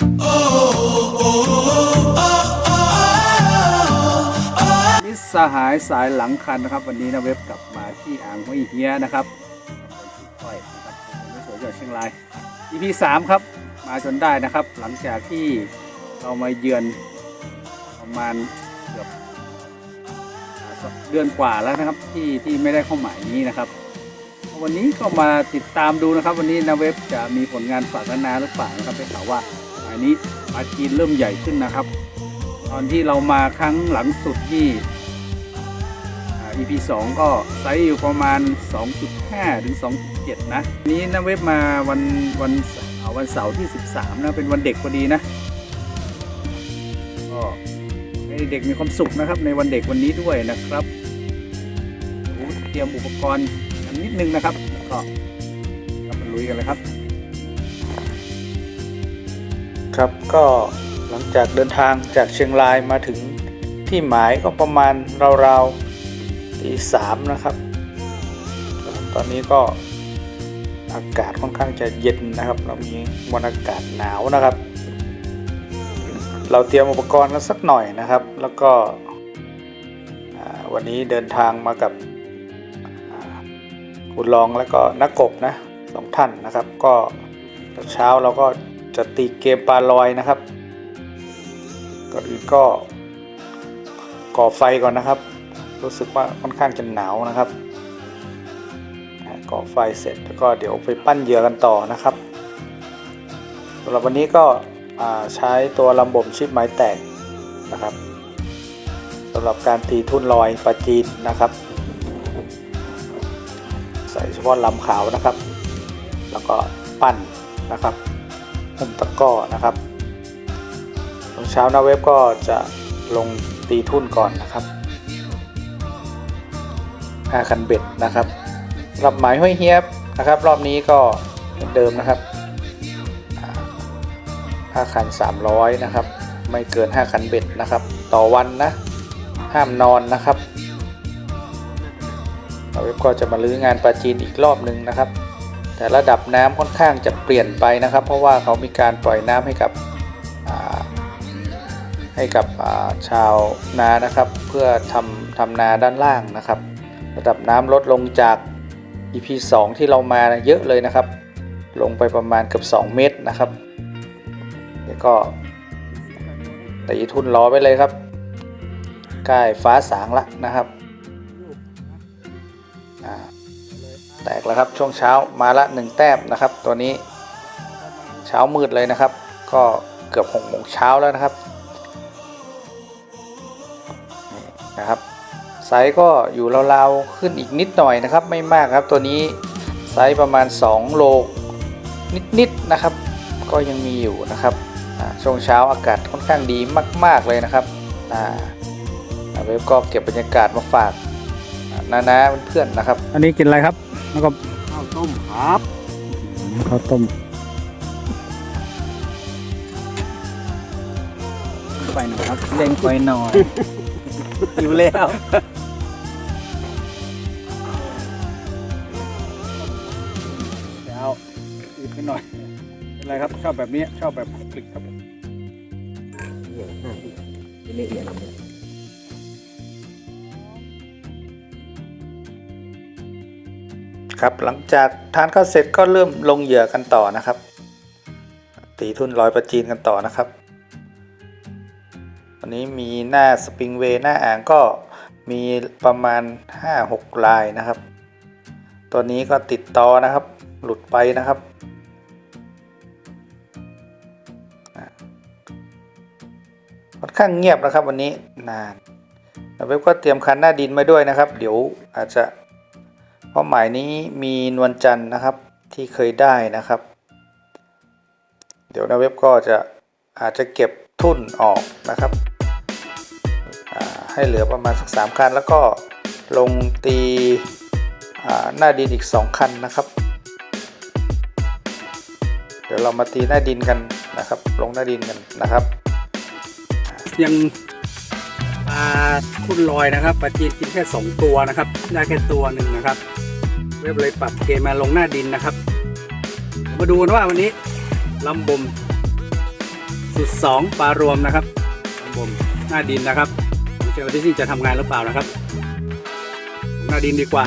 มิสหายสายหลังคันนะครับ วันนี้นะเว็บกลับมาที่อ่างห้วยเฮียนะครับตำบลสีก้อยนะครับตำบลสวยจังหวัดเชียงราย EP สามครับ มาจนได้นะครับ หลังจากที่เรามาเยือนประมาณเกือบเดือนกว่าแล้วนะครับที่ที่ไม่ได้เข้าหมายนี้นะครับ วันนี้ก็มาติดตามดูนะครับ วันนี้นะเว็บจะมีผลงานฝากนานาหรือเปล่านะครับได้ข่าวว่า หมายนี้ปลาจีนเริ่มใหญ่ขึ้นนะครับ ตอนที่เรามาครั้งหลังสุดที่อ่า EP 2 ก็ไซส์อยู่ประมาณ 2.5 ถึง 2.7 นะวันนี้นะเว็บมาวันวันวันเสาร์ที่ 13 นะ เป็นวันเด็กพอดีนะ ก็ให้เด็กมีความสุขนะครับในวันเด็กวันนี้ด้วยนะครับ เตรียมอุปกรณ์กันนิดนึงนะครับ ก็กลับมาลุยกันเลยครับ ครับก็หลังจากเดินทางจากเชียงรายมาถึงที่หมายก็ประมาณราวๆตีสามนะครับ ตอนนี้ก็อากาศค่อนข้างจะเย็นนะครับ เรามีมวลอากาศหนาวนะครับ เราเตรียมอุปกรณ์กันสักหน่อยนะครับ แล้วก็วันนี้เดินทางมากับอ่าคุณรองแล้วก็นักกบนะสองท่านนะครับ ก็เช้าเราก็ จะตีเกมปลาลอยนะครับก่อนอื่นก็ก่อไฟก่อนนะครับ รู้สึกว่าค่อนข้างจะหนาวนะครับก่อไฟเสร็จแล้วก็เดี๋ยวไปปั้นเหยื่อกันต่อนะครับสำหรับวันนี้ก็ใช้ตัวลำบ่มชิปไม้แตกนะครับสำหรับการตีทุ่นลอยปลาจีนนะครับ ใส่เฉพาะลำขาวนะครับ แล้วก็ปั้นนะครับ หุ้มตะก้อนะครับตอนเช้าหนาเว็บก็จะลงตีทุ่นก่อนนะครับ5คันเบ็ดนะครับรับหมายห้อยเฮียบนะครับ รอบนี้ก็เหมือนเดิมนะครับอ่า5คัน 300 นะครับ ไม่เกิน 5 คันเบ็ดนะครับ ต่อวันนะ ห้ามนอนนะครับเราเว็บก็จะมาลื้องานปลาจีนอีกรอบหนึ่งนะครับ แต่ระดับน้ำค่อนข้างจะเปลี่ยนไปนะครับ เพราะว่าเขามีการปล่อยน้ำให้กับให้กับาชาวนานะครับ เพื่อทำทำนาด้านล่างนะครับ ระดับน้ำลดลงจาก EP 2 ที่เรามาเยอะเลยนะครับ ลงไปประมาณเกือบ2 เมตรนะครับเดี๋ยวก็ตีทุนล้อไปเลยครับใกล้ฟ้าสางละนะครับ แตกแล้วครับช่วงเช้ามาละหนึ่งแต้มนะครับ ตัวนี้เช้ามืดเลยนะครับ ก็เกือบหกโมงเช้าแล้วนะครับนะครับไซส์ก็อยู่ราวๆขึ้นอีกนิดหน่อยนะครับ ไม่มากครับตัวนี้ไซส์ประมาณ 2 โลนิดๆนะครับ ก็ยังมีอยู่นะครับช่วงเช้าอากาศค่อนข้างดีมาก ๆเลยนะครับอาเว็บก็เก็บบรรยากาศมาฝากนานาๆเพื่อนๆนะครับ อันนี้กินอะไรครับ แล้วก็ข้าวต้มครับข้าวต้มไปหน่อยครับเล่งไปหน่อยอยู่แล้วแล้วอีกไปหน่อยเป็นไรครับชอบแบบนี้ชอบแบบคลิกครับละเอียด ครับหลังจากทานข้าวเสร็จก็เริ่มลงเหยื่อกันต่อนะครับ ตีทุนร้อยประจีนกันต่อนะครับวันนี้มีหน้าสปริงเวย์หน้าอ่างก็มีประมาณ 5-6 ลายนะครับ ตัวนี้ก็ติดต่อนะครับ หลุดไปนะครับค่อนข้างเงียบนะครับวันนี้นานแล้วเว็บก็เตรียมคันหน้าดินมาด้วยนะครับ เดี๋ยวอาจจะ เป้าหมายนี้มีนวลจันทร์นะครับที่เคยได้นะครับ เดี๋ยวนะเว็บก็จะอาจจะเก็บทุนออกนะครับให้เหลือประมาณสักสามคัน แล้วก็ลงตีหน้าดินอีก 2 คันนะครับ เดี๋ยวเรามาตีหน้าดินกันนะครับ ลงหน้าดินกันนะครับ ยัง ปลาทุ่นลอยนะครับปลาจีนกินแค่สองตัวนะครับ ได้แค่ตัวหนึ่งนะครับ เว็บเลยปรับเกมมาลงหน้าดินนะครับ มาดูกันว่าวันนี้ลำบมสุดสองปลารวมนะครับลำบมหน้าดินนะครับเชฟว่าที่จะทำงานหรือเปล่านะครับ หน้าดินดีกว่า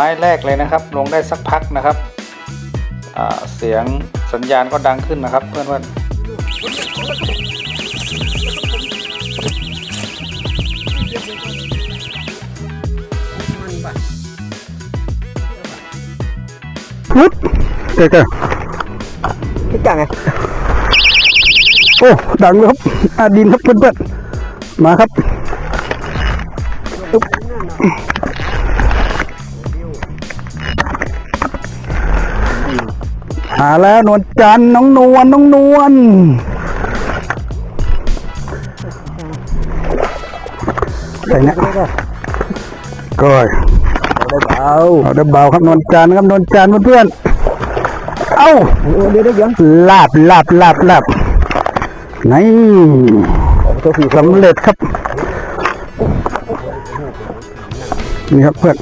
ไม้แรกเลยนะครับ ลงได้สักพักนะครับอ่าเสียงสัญญาณก็ดังขึ้นนะครับ เพื่อนๆปึ๊บเอกอะพี่จังไงโอ้ดังเลยครับอาดินครับเพื่อนๆมาครับ หาแล้วนวลจันน้องนวลน้องนวลอะไรเนี่ยก้อยได้เบาเอาได้เบาครับนวลจันครับนวลจันเพื่อนเอ้าเดี๋ยวเดี๋ยวเดี๋ยวลาบลาบลาบลาบนี่สำเร็จครับนี่ครับเพื่อน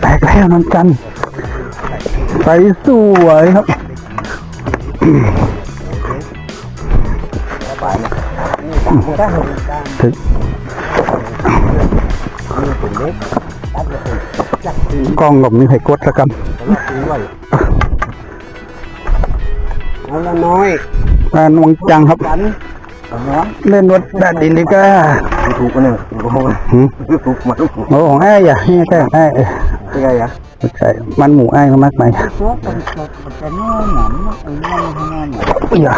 แตกแล้วนอนจันใสสวยครับ ได้ถึงผมเล็กตัดเลยจักตีกล้องหลบมีไข่กดแล้วกันแล้วตีไว้เอาละน้อยงานวังจังครับกันเอาเนาะเล่นวัดแดดดินดีก้าถูกกันเนี่ยโอ้โหหืมถูกมันโอ้ของไอ้อย่านี่ใช่ไอ้เป็นไงอะไม่ ใช่มันหมูอ้เขามากไหมเป็นตัวเป็นน้อยหนำไอ้น้อยน้อยหนอย่า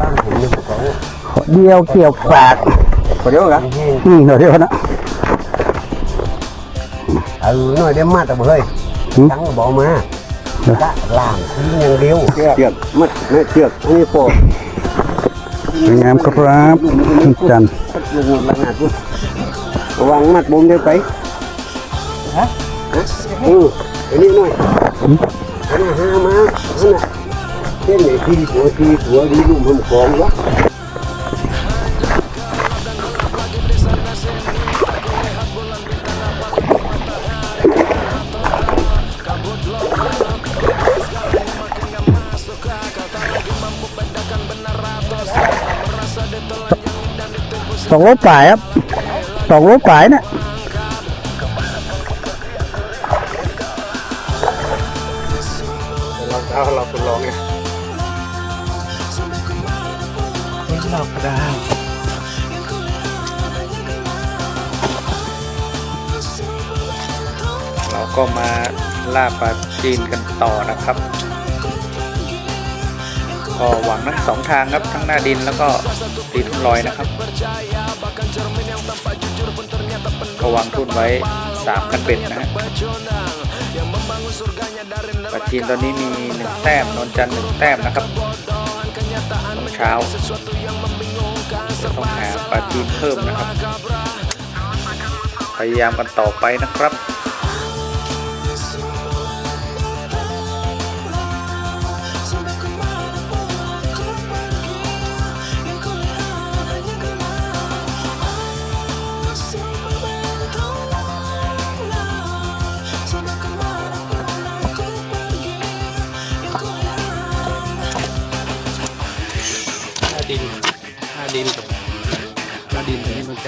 บ้เนี่ยเดียวเกี่ยวปากเดียวกันอืมเดี๋ยวเดียวนะเออน้อยได้มาแต่เฮ้ยทั้งบอกมาละล่างทิ้งอย่างเดียวเชือกมัดเนี่ยเชือกนนี้โปสวยงามครับจันทร์ระวังมัดบุมเดี๋ยวไปฮะ อืออันนี้หน่อยอันนี้ห้ามาอันน่ะเส้นไหนที่หัวที่หัวดีลุ่มหอมของวะสองโลป่ายครับสองโลป่ายนี่ย ก็มาล่าปลาจีนกันต่อนะครับก็หวังทั้งสองทางครับทั้งหน้าดินแล้วก็ตีทุ่นลอยนะครับก็วางทุ่นไว้สามคันเป็ดนะฮะปลาจีนตอนนี้มีหนึ่งแต้มนนจันหนึ่งแต้มนะครับตอนเช้าจะต้องหาปลาจีนเพิ่มนะครับ พยายามกันต่อไปนะครับ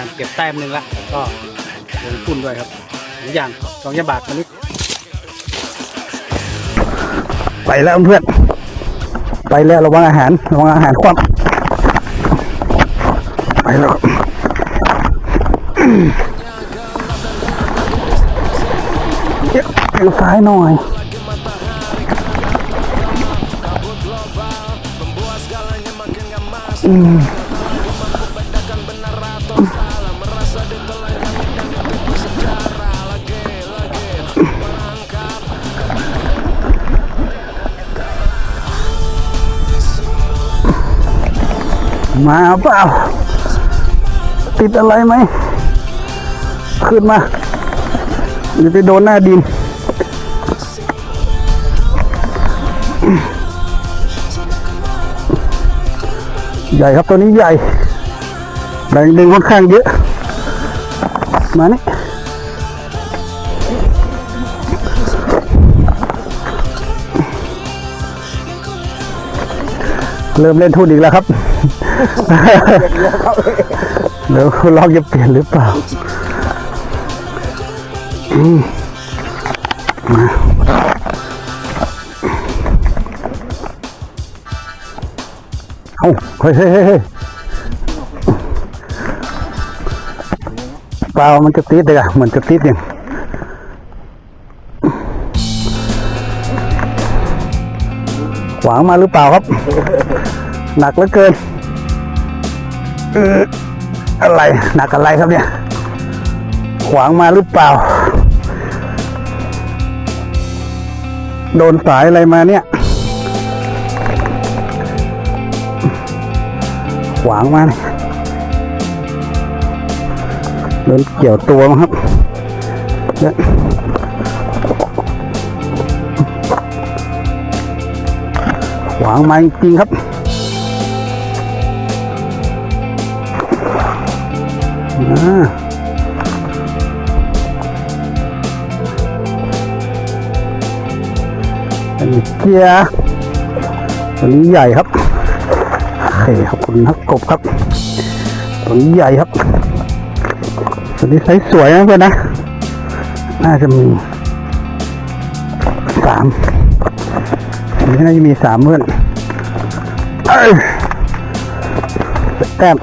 เการเก็บแต้มหนึ่งละก็ลงทุนด้วยครับสองอย่างสองยาบาทวันนี้ไปแล้วเพื่อน ไปแล้วระวังอาหารระวังอาหารคว่ำไปแล้วครับเดี๋ยวซ้ายหน่อยอืม มาเปล่า ติดอะไรไหม ขึ้นมาหรือไปโดนหน้าดิน ใหญ่ครับตัวนี้ใหญ่แรงดึงค่อนข้างเยอะ มานี่เริ่มเล่นทุนอีกแล้วครับ เดี๋ยวลองจะเปลี่ยนหรือเปล่ามาเอาเฮ้ยเฮ้ยเฮ้ยเฮ้ยเปล่ามันจะติดเลยอะเหมือนจะติดอย่างขวางมาหรือเปล่าครับ หนักเหลือเกิน เอออะไรหนักอะไรครับเนี่ย ขวางมาหรือเปล่า โดนสายอะไรมาเนี่ย ขวางมาเนี่ยโดนเกี่ยวตัวมั้งครับเนี่ยขวางมาจริงครับ อันนี้เกียร์ตัวนี้ใหญ่ครับโอเคขอบคุณครับกบครับตัวนี้ใหญ่ครับตัวนี้ไซส์สวยนะเพื่อนนะ น่าจะมีสามอันนี้น่าจะมีสามเพื่อนเอ้แต้ม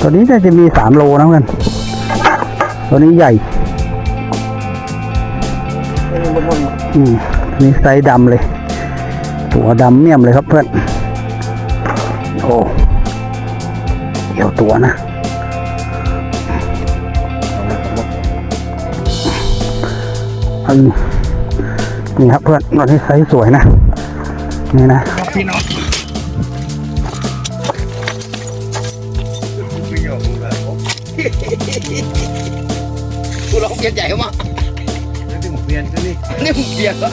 ตัวนี้จะมีสามโลนะเพื่อนตัวนี้ใหญ่อืมนี่ไซส์ดำเลย ตัวดำเมี่ยมเลยครับเพื่อน โอ้เกี่ยวตัวนะอืมนี่ครับเพื่อนตัวนี้ไซส์สวยนะ นี่นะพี่น้อง เปลี่ยนใจเขามานี่ผมเปลี่ยนตัวนี้นี่มึงเปลี่ยนวะ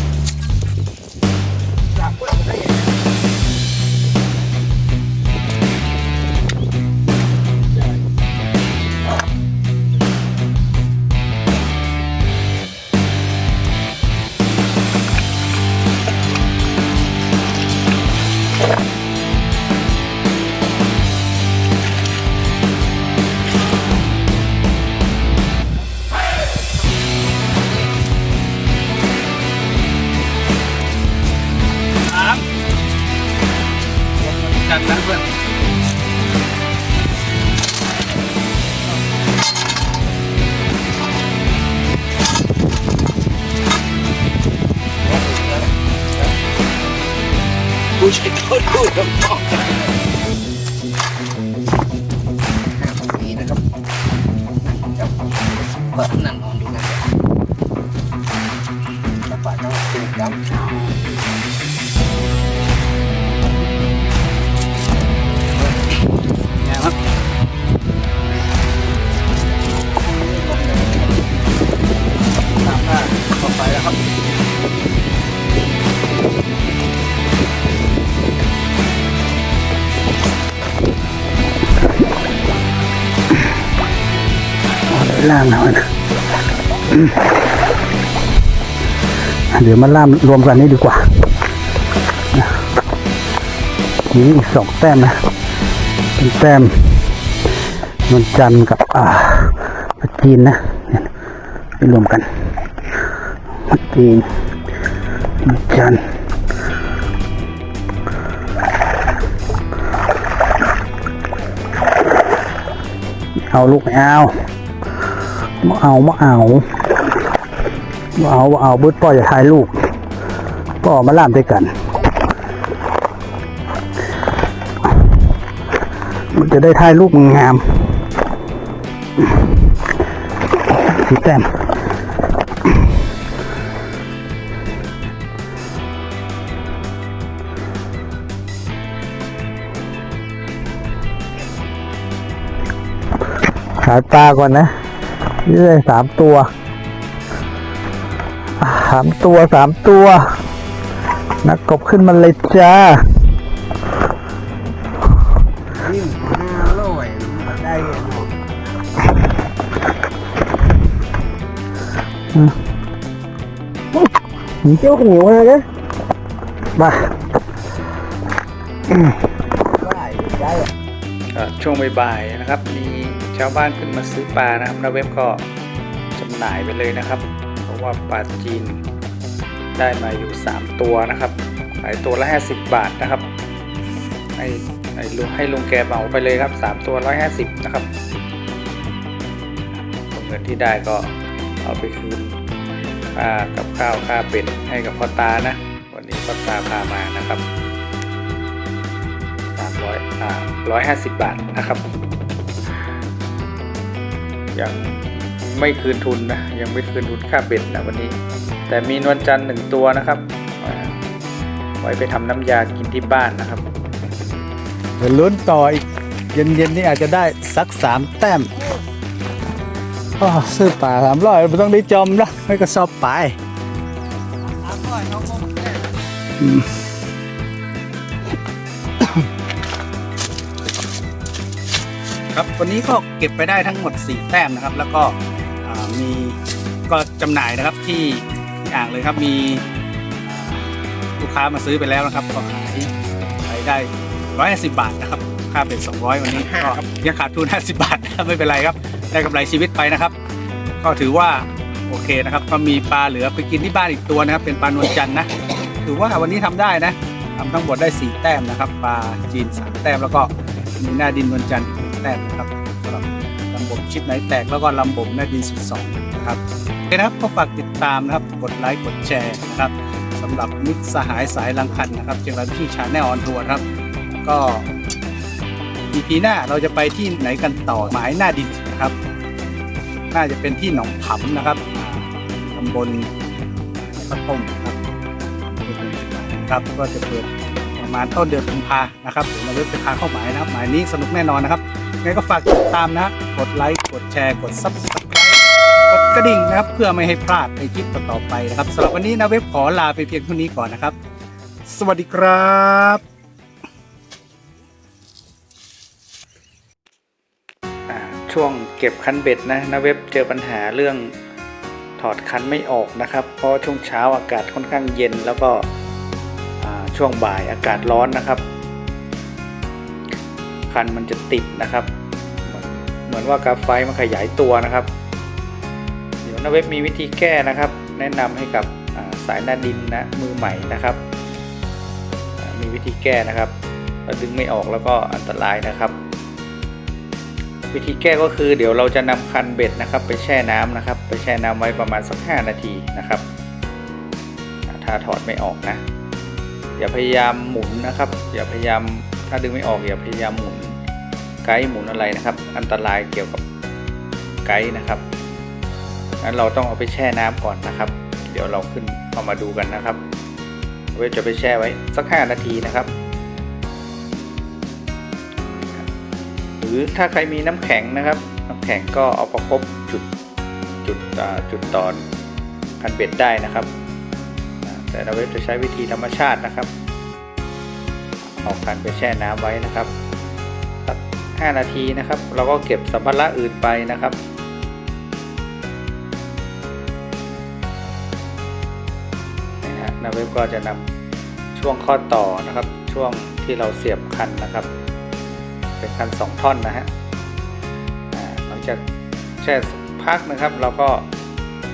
ใช้เขาดูน้ำตกนี่นะครับจับนั่น ล่ามหน่อยนะเดี๋ยวมาล่ามรวมกันนี่ดีกว่านะนี่อีกสองแต้มนะเป็นแต้มนวลจันกับอ่าปจีนนะไปรวมกันปลาจีนนวลจันเอาลูกไม่เอา มาเอามาเอามาเอามาเอาบิดพ่อจะถ่ายลูกพ่อมาล่ามด้วยกัน มันจะได้ถ่ายรูปงามสีแต้มหาตาก่อนนะ นี่เลยสามตัวอะสามตัวสามตัว นักกบขึ้นมาเลยจ้านี่ห้าร้อยมันได้เนาะเจ้าเหนียวมาเลยมาได้ได้ก็ช่วงบ่ายๆนะครับมี ชาวบ้านขึ้นมาซื้อปลานะครับนาเว็บก็จำหน่ายไปเลยนะครับ เพราะว่าปลาจีนได้มาอยู่ 3 ตัวนะครับขายตัวละ 50 บาทนะครับให้ให้ลุงให้ลุงแกเหมาไปเลยครับ 3 ตัว 150 นะครับเงินที่ได้ก็เอาไปคืนค่ากับข้าวค่าเป็ดให้กับพ่อตานะ วันนี้พ่อตาพามานะครับสามร้อยอ่าร้อยห้าสิบบาทนะครับ ยังไม่คืนทุนนะยังไม่คืนทุนค่าเบ็ดนะวันนี้ แต่มีนวลจันทร์หนึ่งตัวนะครับอ่าไว้ไปทำน้ำยากินที่บ้านนะครับเดี๋ยวลุ้นต่ออีก เย็นๆนี่อาจจะได้สักสามแต้มอ้อซื้อป่าสามร้อยไม่ต้องได้จอมละไม่ก็สอบไปอืมค ครับวันนี้ก็เก็บไปได้ทั้งหมด 4 แต้มนะครับ แล้วก็มีก็จำหน่ายนะครับที่ที่อ่างเลยครับมีลูกค้ามาซื้อไปแล้วนะครับก็ขายขายได้ร้อยห้าสิบบาทนะครับ ค่าเป็นสองร้อยวันนี้ก็ยังขาดทุนห้าสิบาทนะไม่เป็นไรครับ ได้กำไรชีวิตไปนะครับ ก็ถือว่าโอเคนะครับ ก็มีปลาเหลือไปกินที่บ้านอีกตัวนะครับ เป็นปลานวลจันทร์นะ ถือว่าวันนี้ทำได้นะทำทั้งหมดได้สี่แต้มนะครับ ปลาจีนสามแต้มแล้วก็มีหน้าดินนวลจันทร์ แต้มนะครับสำหรับลำบบชิดไหนแตกแล้วก็ลำบบหน้าดินสุดสองนะครับโอเคนะครับก็ฝากติดตามนะครับกดไลค์กดแชร์นะครับสำหรับมิตรสหายสายลังคันนะครับเชียงรายที่ชาแนลออนทัวร์ครับก็ EP หน้าเราจะไปที่ไหนกันต่อหมายหน้าดินนะครับ น่าจะเป็นที่หนองผำนะครับตำบลพระต้มนะครับครับก็จะเปิดประมาณต้นเดือนกุมภานะครับเดี๋ยวเราจะพาเข้าหมายนะครับหมายนี้สนุกแน่นอนนะครับ ไงก็ฝากติดตามนะกดไลค์กดแชร์กด subscribe กดกระดิ่งนะครับ เพื่อไม่ให้พลาดในคลิปต่อๆไปนะครับสำหรับวันนี้นะเว็บขอลาไปเพียงเท่านี้ก่อนนะครับ สวัสดีครับช่วงเก็บคันเบ็ดนะนาเว็บเจอปัญหาเรื่องถอดคันไม่ออกนะครับ เพราะช่วงเช้าอากาศค่อนข้างเย็นแล้วก็ช่วงบ่ายอากาศร้อนนะครับ คันมันจะติดนะครับ เหมือนว่ากราฟไฟมันขยายตัวนะครับ เดี๋ยวนาเว็บมีวิธีแก้นะครับ แนะนำให้กับสายหน้าดินนะมือใหม่นะครับ มีวิธีแก้นะครับถ้าดึงไม่ออกแล้วก็อันตรายนะครับ วิธีแก้ก็คือเดี๋ยวเราจะนำคันเบ็ดนะครับ ไปแช่น้ำนะครับ ไปแช่น้ำไว้ประมาณสัก 5 นาทีนะครับ ถ้าถอดไม่ออกนะอย่าพยายามหมุนนะครับ อย่าพยายาม ถ้าดึงไม่ออกอย่าพยายามหมุนไกด์หมุนอะไรนะครับ อันตรายเกี่ยวกับไกด์นะครับงั้นเราต้องเอาไปแช่น้ำก่อนนะครับ เดี๋ยวเราขึ้นเอามาดูกันนะครับเว้จะไปแช่ไว้สัก 5 นาทีนะครับ หรือถ้าใครมีน้ำแข็งนะครับ น้ำแข็งก็เอาประคบจุดจุดจุดตอนคันเบ็ดได้นะครับ แต่เราเว็บจะใช้วิธีธรรมชาตินะครับ เอาคันไปแช่น้ำไว้นะครับสัก5นาทีนะครับ เราก็เก็บสัมภาระอื่นไปนะครับนี่นะฮะนาเว็บก็จะนำช่วงข้อต่อนะครับ ช่วงที่เราเสียบคันนะครับ เป็นคันสองท่อนนะฮะหลังจากแช่พักนะครับ เราก็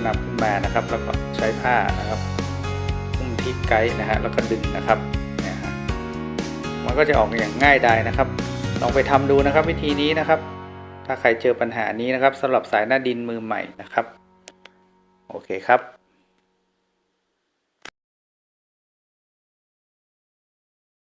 นำขึ้นมานะครับ แล้วก็ใช้ผ้านะครับอุ้มที่ไกด์นะฮะแล้วก็ดึงนะครับ ก็จะออกอย่างง่ายดายนะครับ ลองไปทำดูนะครับ วิธีนี้นะครับ ถ้าใครเจอปัญหานี้นะครับสำหรับสายหน้าดินมือใหม่นะครับ โอเคครับ